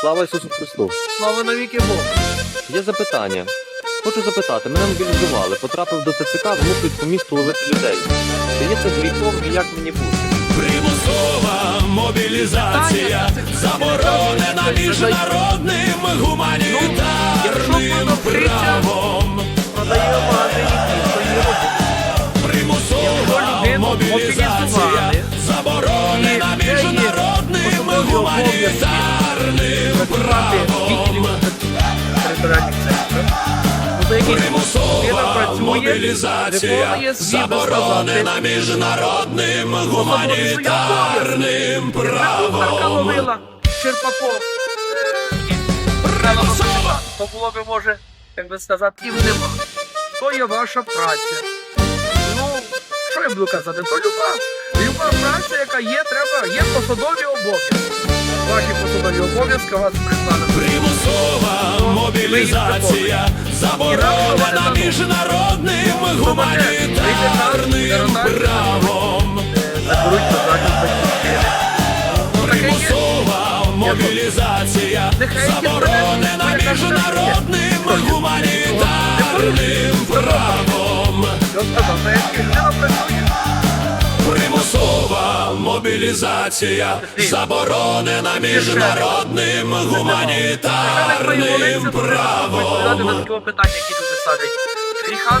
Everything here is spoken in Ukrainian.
Слава Ісусу Христу! Слава навіки Богу. Є запитання. Хочу запитати, мене мобілізували, потрапив до ТЦК, змушують по місту ловити людей. Чи є це гріхом і як мені бути? Примусова мобілізація заборонена міжнародним гуманітарним правом. В магазині. Примусова мобілізація За Примусова мобілізація заборонена міжнародним гуманітарним правом. Черпаков. Примусова. То було би, може, як би сказати, і нема. То є ваша праця. Ну, що я буду казати? То люба, люба праця, яка є, треба, є посадові обов'язки. Ваші посадові обов'язки вас признали. Примусова мобілізація заборонена міжнародним гуманітарним правом. Примусова мобілізація заборонена міжнародним мобілізація заборонена міжнародним гуманітарним правом. питання, які ставлять. Гріха